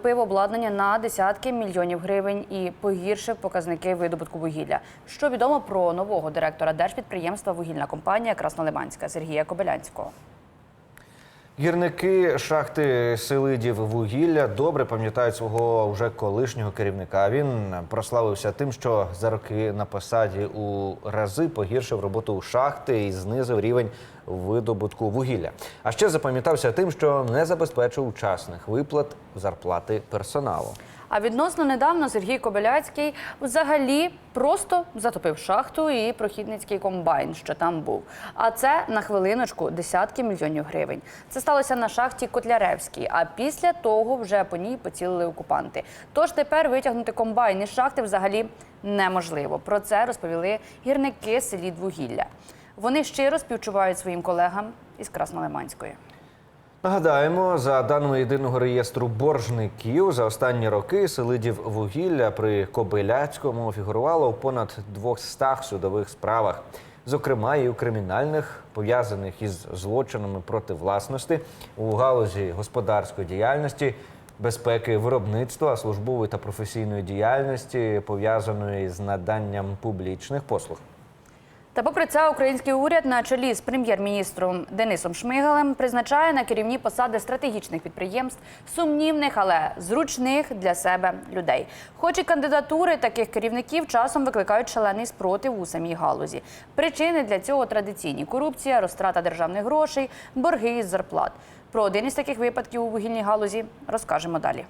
Купив обладнання на десятки мільйонів гривень і погіршив показники видобутку вугілля. Що відомо про нового директора держпідприємства вугільна компанія Краснолиманська Сергія Кобилянського. Гірники шахти Селидів вугілля добре пам'ятають свого вже колишнього керівника. Він прославився тим, що за роки на посаді у рази погіршив роботу шахти і знизив рівень видобутку вугілля. А ще запам'ятався тим, що не забезпечив учасних виплат зарплати персоналу. А відносно недавно Сергій Кобиляцький взагалі просто затопив шахту і прохідницький комбайн, що там був. А це на хвилиночку десятки мільйонів гривень. Це сталося на шахті Котляревській. А після того вже по ній поцілили окупанти. Тож тепер витягнути комбайн із шахти взагалі неможливо. Про це розповіли гірники селі Двугілля. Вони щиро співчувають своїм колегам із Краснолиманської. Нагадаємо, за даними єдиного реєстру боржників, за останні роки селидів вугілля при Кобиляцькому фігурувало в понад 200 судових справах, зокрема і у кримінальних, пов'язаних із злочинами проти власності у галузі господарської діяльності. Безпеки виробництва, службової та професійної діяльності пов'язаної з наданням публічних послуг. Та попри це, український уряд на чолі з прем'єр-міністром Денисом Шмигалем призначає на керівні посади стратегічних підприємств сумнівних, але зручних для себе людей. Хоч і кандидатури таких керівників часом викликають шалений спротив у самій галузі. Причини для цього традиційні корупція, розтрата державних грошей, борги із зарплат. Про один із таких випадків у вугільній галузі розкажемо далі.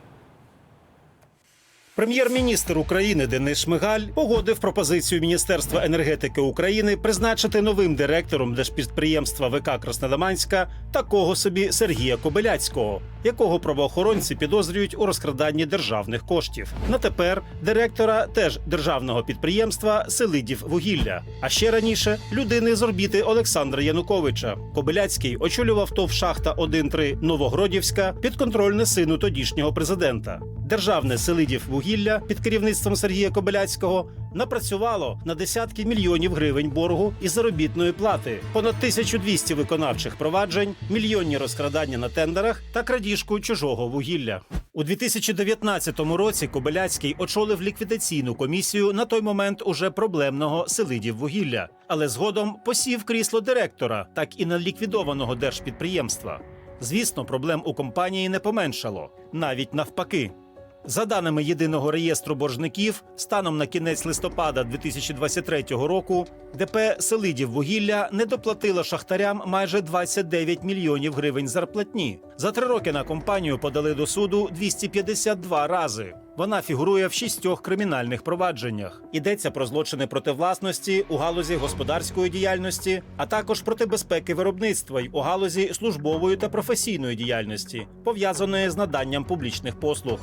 Прем'єр-міністр України Денис Шмигаль погодив пропозицію Міністерства енергетики України призначити новим директором держпідприємства ВК Краснодаманська такого собі Сергія Кобиляцького, якого правоохоронці підозрюють у розкраданні державних коштів. На тепер директора теж державного підприємства Селидів вугілля. А ще раніше людини з орбіти Олександра Януковича. Кобиляцький очолював ТОВ шахта 1-3 Новогродівська підконтрольне сину тодішнього президента. Державне Селидів вугілля під керівництвом Сергія Кобиляцького напрацювало на десятки мільйонів гривень боргу і заробітної плати, понад 1200 виконавчих проваджень, мільйонні розкрадання на тендерах та крадіжку чужого вугілля. У 2019 році Кобиляцький очолив ліквідаційну комісію на той момент уже проблемного Селидів вугілля, але згодом посів крісло директора, так і неліквідованого держпідприємства. Звісно, проблем у компанії не поменшало, навіть навпаки. За даними єдиного реєстру боржників, станом на кінець листопада 2023 року ДП Селидів вугілля не доплатило шахтарям майже 29 мільйонів гривень зарплатні. За три роки на компанію подали до суду 252 рази. Вона фігурує в шістьох кримінальних провадженнях. Йдеться про злочини проти власності у галузі господарської діяльності, а також проти безпеки виробництва й у галузі службової та професійної діяльності, пов'язаної з наданням публічних послуг.